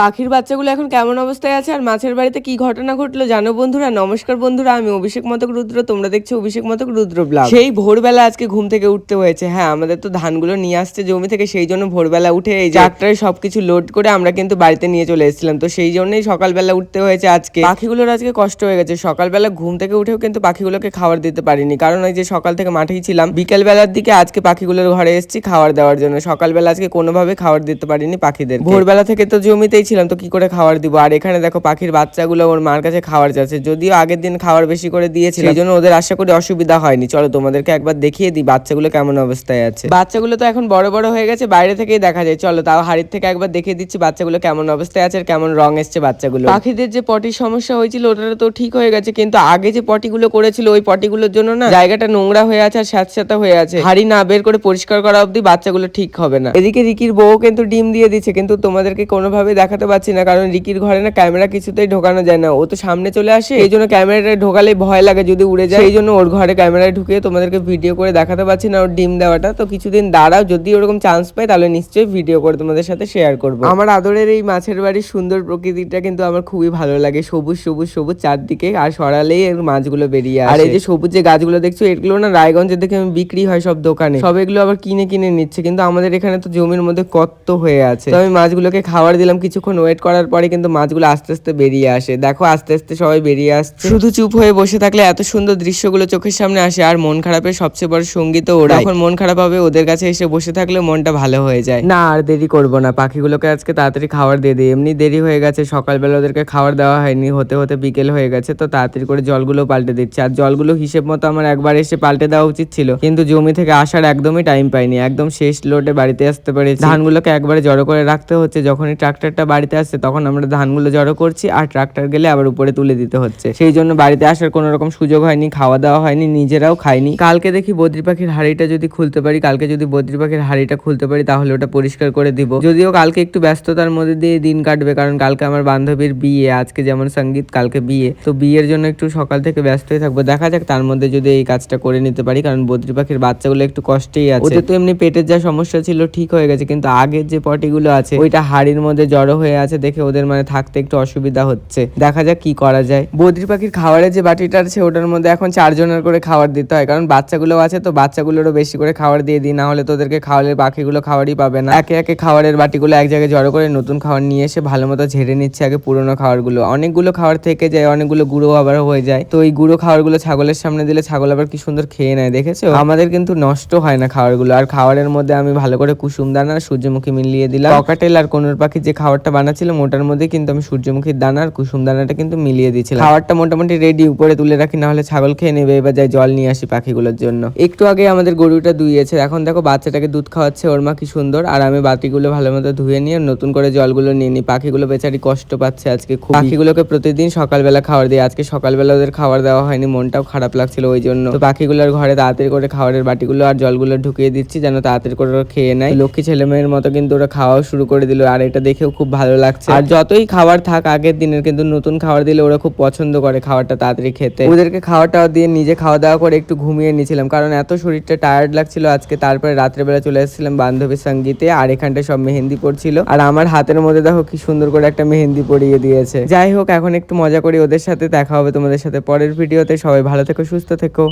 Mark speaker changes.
Speaker 1: পাখির বাচ্চাগুলো এখন কেমন অবস্থায় আছে আর মাছের বাড়িতে কি ঘটনা ঘটলো জানো বন্ধুরা? নমস্কার বন্ধুরা আমি অভিষেক মতক রুদ্র তোমরা দেখছ অভিষেক মতক রুদ্র ব্লগ। সেই ভোরবেলা আজকে ঘুম থেকে উঠতে হয়েছে। হ্যাঁ আমাদের তো ধানগুলো নিয়ে আসছে জমি থেকে সেই জন্য ভোরবেলা উঠে এই ট্রাক্টরে সবকিছু লোড করে আমরা কিন্তু বাড়িতে নিয়ে চলে এসেছিলাম। তো সেই জন্যই সকালবেলা উঠতে হয়েছে আজকে। পাখিগুলোর আজকে কষ্ট হয়ে গেছে। সকালবেলা ঘুম থেকে উঠেও কিন্তু পাখিগুলোকে খাবার দিতে পারিনি। কারণ ওই যে সকাল থেকে মাঠেই ছিলাম বিকেল বেলার দিকে আজকে পাখিগুলোর ঘরে এসেছি খাবার দেওয়ার জন্য। সকালবেলা আজকে কোনোভাবে খাবার দিতে পারিনি পাখিদের ভোরবেলা থেকে তো জমিতেই ছিলাম তো কি করে খাবার দিব? আর এখানে দেখো পাখির বাচ্চাগুলো ওর মার কাছে খাবার যাচ্ছে যদিও আগের দিন খাবার বেশি করে দিয়েছিল সেই জন্য ওদের আশা করি অসুবিধা হয়নি। চলো তোমাদেরকে একবার দেখিয়ে দিই বাচ্চাগুলো কেমন অবস্থায় আছে। বাচ্চাগুলো তো এখন বড় বড় হয়ে গেছে বাইরে থেকেই দেখা যায়। চলো তাও হাড়ির থেকে একবার দেখিয়ে দিচ্ছি বাচ্চাগুলো কেমন অবস্থায় আছে আর কেমন রং এসছে বাচ্চাগুলো পাখিদের যে পটির সমস্যা হয়েছিল ওটা তো ঠিক হয়ে গেছে। কিন্তু আগে যে পটিগুলো করেছিল ওই পটিগুলোর জন্য না জায়গাটা নোংরা হয়ে আছে আর স্যাঁতস্যাঁতা হয়ে আছে। হাড়ি না বের করে পরিষ্কার করা অবধি বাচ্চাগুলো ঠিক হবে না। এদিকে রিকির বউ কিন্তু ডিম দিয়ে দিচ্ছে কিন্তু তোমাদেরকে কোনোভাবে দেখাতে পারছি না, কারণ রিকির ঘরে না ক্যামেরা কিছুতেই ঢোকানো যায় না। ও তো সামনে চলে আসে, এই জন্য ক্যামেরাটা ঢোকালে ভয় লাগে যদি উড়ে যায়। এই জন্য ওর ঘরে ক্যামেরায় ঢুকে তোমাদেরকে ভিডিও করে দেখাতে পারছি না, ওর ডিম দেওয়াটা। তো কিছুদিন দাঁড়াও, যদি ওরকম চান্স পাই তাহলে নিশ্চয়ই ভিডিও করে তোমাদের সাথে শেয়ার করব। আমার আদরের এই মাছের বাড়ির সুন্দর প্রকৃতিটা কিন্তু আমার খুবই ভালো লাগে। সবুজ সবুজ সবুজ চারদিকে, আর সরালেই এর মাছগুলো বেরিয়ে আর এই যে সবুজ যে গাছগুলো দেখছ, এগুলো না রায়গঞ্জে দেখে আমি বিক্রি হয় সব দোকানে। সব এগুলো আবার কিনে কিনে নিচ্ছে, কিন্তু আমাদের এখানে তো জমির মধ্যে কত হয়ে আছে। তো আমি মাছগুলোকে খাবার দিলাম কিছুক্ষণ ওয়েট করার পরে কিন্তু মাছগুলো আস্তে আস্তে বেরিয়ে আসে। দেখো আস্তে আস্তে সবাই বেরিয়ে আসছে। শুধু চুপ হয়ে বসে থাকলে এত সুন্দর দৃশ্যগুলো চোখের সামনে আসে আর মন খারাপের সবচেয়ে বড় সংগীত ওরা এখন মন খারাপ হবে ওদের কাছে এসে বসে থাকলে মনটা ভালো হয়ে যায়। না আর দেরি করব না। পাখিগুলোকে আজকে তাড়াতাড়ি খাবার দিয়ে দিই। এমনি দেরি হয়ে গেছে। সকালবেলা ওদেরকে খাবার দেওয়া হয়নি। হতে হতে বিকেল হয়ে গেছে। তো তাড়াতাড়ি করে জলগুলো পাল্টে দিচ্ছে। আর জলগুলো হিসেব মতো আমার একবার এসে পাল্টে দেওয়া উচিত ছিল। কিন্তু জমি থেকে আসার একদমই টাইম পাইনি। একদম শেষ লোডে বাড়িতে আসতে পেরেছি। ধানগুলোকে একবারে জড়ো করে রাখতে হচ্ছে। যখনই ট্রাক্টরটা বাড়িতে আসছে তখন আমরা ধানগুলো জড়ো করছি আর ট্রাক্টর গেলে আবার উপরে তুলে দিতে হচ্ছে। সেই জন্য বাড়িতে আসার কোনো রকম সুযোগ হয়নি খাওয়া দাওয়া হয়নি নিজেরাও খাইনি। কালকে দেখি বদ্রি পাখির হাড়িটা যদি খুলতে পারি কালকে যদি বদ্রি পাখির হাড়িটা খুলতে পারি তাহলে ওটা পরিষ্কার করে দিব। যদিও কালকে একটু ব্যস্ততার মধ্যে দিয়ে দিন কাটবে কারণ কালকে আমার বান্ধবীর বিয়ে আজকে যেমন সংগীত কালকে বিয়ে। তো বিয়ের জন্য একটু সকাল থেকে ব্যস্ত হয়ে থাকব। দেখা যাক তার মধ্যে যদি এই কাজটা করে নিতে পারি কারণ বদ্রি পাখির বাচ্চাগুলো একটু কষ্টেই আছে। ওদের তো এমনি পেটের যা সমস্যা ছিল ঠিক হয়ে গেছে কিন্তু আগের যে পটিগুলো আছে ওইটা হাড়ির মধ্যে জড়ো হয়ে আছে দেখে ওদের মানে থাকতে একটু অসুবিধা হচ্ছে। দেখা যাক কি করা যায়। বদ্রি পাখির খাবারের যে বাটিটা আছে ওটার মধ্যে এখন চারজনের করে খাবার দিতে হয়। কারণ বাচ্চাগুলো আছে তো বাচ্চাগুলোরও বেশি করে খাবার দিয়ে দিই না হলে তোদেরকে খাওয়ালে পাখিগুলো খাবারই পাবে না। একে একে খাবারের বাটিগুলো এক জায়গায় জড়ো করে নতুন খাবার নিয়ে এসে ভালো মতো ঝেড়ে নিচ্ছে আগে পুরোনো খাবারগুলো। অনেকগুলো খাবার থেকে যায়, অনেকগুলো গুঁড়ো আবার হয়ে যায়। তো এই গুঁড়ো খাবারগুলো ছাগলের সামনে দিলে ছাগল আবার কি সুন্দর খেয়ে নেয়, দেখেছ? আমাদের কিন্তু নষ্ট হয় না খাবারগুলো। আর খাবারের মধ্যে আমি ভালো করে কুসুম দানা সূর্যমুখী মিলিয়ে দিলাম। ককাটেল আর কোনোর পাখি যে খাবারটা বানাচ্ছিলাম, ওটার মধ্যে কিন্তু আমি সূর্যমুখীর দানা আর কুসুম দানাটা কিন্তু মিলিয়ে দিয়েছিলাম। খাবারটা মোটামুটি রেডি উপরে তুলে রাখি না হলে ছাগল খেয়ে নেবে, এবার যাই জল নিয়ে আসি পাখিগুলোর জন্য। একটু আগে আমাদের গরুটা ধুইয়েছে, এখন দেখো বাচ্চাটাকে দুধ খাওয়াচ্ছে, ওর মা কি সুন্দর। আর আমি বাতিগুলো ভালো মতো ধুয়ে নিয়ে নতুন করে জলগুলো নিয়ে নিই। পাখিগুলো বেচারি কষ্ট পাচ্ছে আজকে খুব। পাখিগুলোকে প্রতিদিন সকালবেলা খাবার দিই। আজকে সকালবেলা ওদের খাবার দেওয়া হয়নি, মনটাও খারাপ লাগছিল ওই জন্য। তো পাখিগুলোর ঘরে তাড়াতাড়ি করে খাবারের বাটিগুলো আর জলগুলো ঢুকিয়ে দিচ্ছি, যেন তাড়াতাড়ি করে খেয়ে নেয়। লক্ষ্মী ছেলে মেয়ের মতো কিন্তু ওরা খাওয়াও শুরু করে দিল, আর এটা দেখেও খুব ভালো লাগছে। আর যতই খাবার থাক আগের দিনের কিন্তু নতুন খাবার দিলে ওরা খুব পছন্দ করে খাবারটা তাড়াতাড়ি খেতে। ওদেরকে খাওয়াটা দিয়ে নিজে খাওয়া দাওয়া করে একটু ঘুমিয়ে নিয়েছিলাম কারণ এত শরীরটা টায়ার্ড লাগছিল। আজকে তারপরে রাত্রেবেলা চলে এসেছিলাম বান্ধবীর সঙ্গীতে আর এখানটায় সব মেহেন্দি পড়ছিল আর আমার হাতের মধ্যে দেখো কি সুন্দর করে একটা মেহেন্দি পরিয়ে দিয়েছে। যাই হোক এখন একটু মজা করি ওদের সাথে দেখা হবে তোমাদের সাথে পরের ভিডিওতে সবাই ভালো থেকো সুস্থ থেকো।